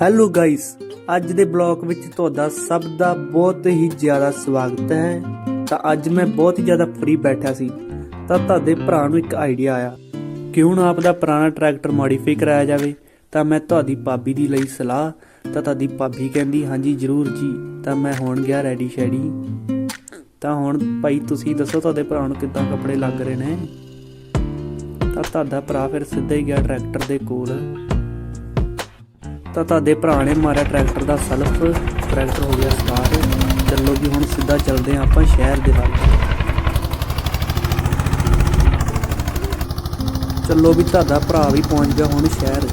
Hello guys ਅੱਜ ਦੇ blog ਵਿੱਚ ਤੁਹਾਡਾ ਸਭ ਦਾ ਬਹੁਤ ਹੀ ਜ਼ਿਆਦਾ ਸਵਾਗਤ ਹੈ। ਤਾਂ ਅੱਜ ਮੈਂ ਬਹੁਤ ਹੀ ਜ਼ਿਆਦਾ ਫ੍ਰੀ ਬੈਠਾ ਸੀ, ਤਾਂ ਤੁਹਾਡੇ ਭਰਾ ਨੂੰ ਇੱਕ ਆਈਡੀਆ ਆਇਆ ਕਿਉਂ ਨਾ ਆਪਦਾ ਪੁਰਾਣਾ ਟਰੈਕਟਰ ਮੋਡੀਫਾਈ ਕਰਾਇਆ ਜਾਵੇ। ਤਾਂ ਮੈਂ ਤੁਹਾਡੀ ਭਾਬੀ ਦੀ ਲਈ ਸਲਾਹ, ਤਾਂ ਤੁਹਾਡੀ ਭਾਬੀ ਕਹਿੰਦੀ, ਹਾਂਜੀ, ਜ਼ਰੂਰ ਜੀ। ਤਾਂ ਮੈਂ ਹੋਣ ਗਿਆ ਰੈਡੀ ਸ਼ੈਡੀ ਤਾਂ ਹੁਣ ਭਾਈ, ਤੁਸੀਂ ਦੱਸੋ ਤੁਹਾਡੇ ਭਰਾ ਨੂੰ ਕਿੱਦਾਂ ਕੱਪੜੇ ਲੱਗ ਰਹੇ ਨੇ? ਤਾਂ ਤੁਹਾਡਾ ਭਰਾ ਫਿਰ ਸਿੱਧਾ ਹੀ ਗਿਆ ਟਰੈਕਟਰ ਦੇ ਕੋਲ। ਤਾਂ ਤੁਹਾਡੇ ਭਰਾ ਨੇ ਮਾਰਿਆ ਟਰੈਕਟਰ ਦਾ ਸਲਫ। ਟਰੈਕਟਰ ਹੋ ਗਿਆ ਸਟਾਰਟ। ਚੱਲੋ ਜੀ, ਹੁਣ ਸਿੱਧਾ ਚੱਲਦੇ ਹਾਂ ਆਪਾਂ ਸ਼ਹਿਰ ਦੇ ਵੱਲ। ਚੱਲੋ ਵੀ ਤੁਹਾਡਾ ਭਰਾ ਵੀ ਪਹੁੰਚ ਗਿਆ ਹੁਣ ਸ਼ਹਿਰ।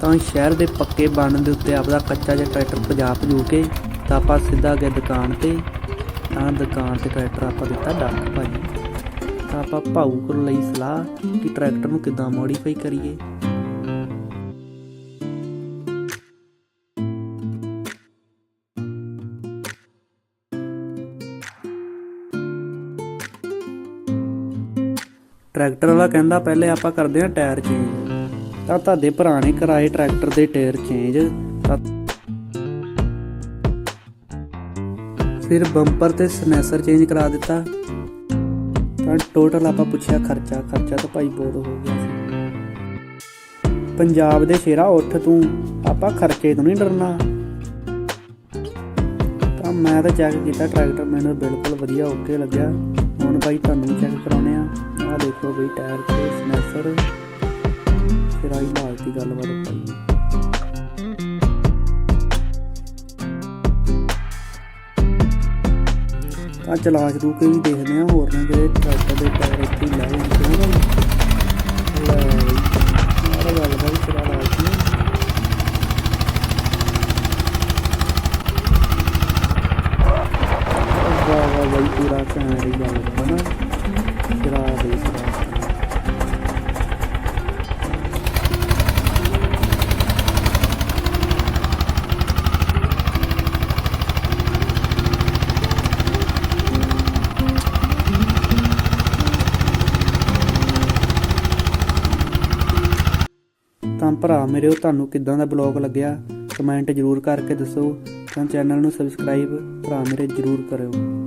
ਤਾਂ ਸ਼ਹਿਰ ਦੇ ਪੱਕੇ ਬਣਨ ਦੇ ਉੱਤੇ ਆਪਦਾ ਕੱਚਾ ਜਿਹਾ ਟਰੈਕਟਰ ਭਜਾ ਭਜੂ ਕੇ ਤਾਂ ਆਪਾਂ ਸਿੱਧਾ ਗਏ ਦੁਕਾਨ ਤੇ। ਤਾਂ ਦੁਕਾਨ ਤੇ ਟਰੈਕਟਰ ਆਪਾਂ ਦਿੱਤਾ ਡੱਕ ਭਾਜੀ। ਤਾਂ ਆਪਾਂ ਭਾਊ ਕੋਲ ਲਈ ਸਲਾਹ ਕਿ ਟਰੈਕਟਰ ਨੂੰ ਕਿੱਦਾਂ ਮੋਡੀਫਾਈ ਕਰੀਏ। ਟਰੈਕਟਰ ਵਾਲਾ ਕਹਿੰਦਾ ਪਹਿਲੇ ਆਪਾਂ ਕਰਦੇ ਹਾਂ ਟਾਇਰ ਚੇਂਜ ਤਾਂ ਤੁਹਾਡੇ ਭਰਾ ਨੇ ਕਰਾਏ ਟਰੈਕਟਰ ਦੇ ਟਾਇਰ ਚੇਂਜ ਫਿਰ ਬੰਪਰ ਤੇ ਸਨੈਸਰ ਚੇਂਜ ਕਰਾ ਦਿੱਤਾ। ਤਾਂ ਟੋਟਲ ਆਪਾਂ ਪੁੱਛਿਆ ਖਰਚਾ ਖਰਚਾ ਤਾਂ ਭਾਈ ਬਹੁਤ ਹੋ ਗਿਆ ਸੀ। ਪੰਜਾਬ ਦੇ ਸ਼ੇਰਾ ਉੱਠ ਤੂੰ ਆਪਾਂ ਖਰਚੇ ਤੋਂ ਨਹੀਂ ਡਰਨਾ। ਤਾਂ ਮੈਂ ਤਾਂ ਚੈੱਕ ਕੀਤਾ ਟਰੈਕਟਰ ਮੈਨੂੰ ਬਿਲਕੁਲ ਵਧੀਆ ਓਕੇ ਲੱਗਿਆ। ਬਾਈ ਤੁਹਾਨੂੰ ਚੈੱਕ ਕਰਾਉਣੇ ਆ ਆਹ ਦੇਖੋ ਬਈ ਟਾਇਰ ਤੇ ਸਨੈਸਰ ਫਿਰ ਆਈ ਲਾਲ ਦੀ ਗੱਲਬਾਤ ਪਾਈ ਤਾਂ ਚਲਾ ਚਲੂ ਕੇ ਵੀ ਦੇਖਦੇ ਆ ਹੋਰ ਨੇ ਜਿਹੜੇ ਟਰੈਕਟਰ ਦੇ ਟਾਇਰ ਇੱਥੇ ਲਾਏ ਹੁੰਦੇ ਨੇ ਲੈ ਬਈ ਮਾਰਾ ਗੱਲ ਬਾਈ ਚਲਾ ਲਾ ਕੇ ਵਾਹ ਵਾਹ ਬਾਈ ਪੂਰਾ ਘੈਂਟ ਹੀ ਗੱਲ ਬਣਾ ਚਲਾ ਦੇ ਚਲਾ ਤਾਂ ਭਰਾ, ਮੇਰੇ ਉਹ ਤੁਹਾਨੂੰ ਕਿੱਦਾਂ ਦਾ ਬਲੌਗ ਲੱਗਿਆ? ਕਮੈਂਟ ਜਰੂਰ ਕਰਕੇ ਦੱਸੋ। ਤਾਂ ਚੈਨਲ ਨੂੰ ਸਬਸਕ੍ਰਾਈਬ ਭਰਾ ਮੇਰੇ ਜਰੂਰ ਕਰਿਓ।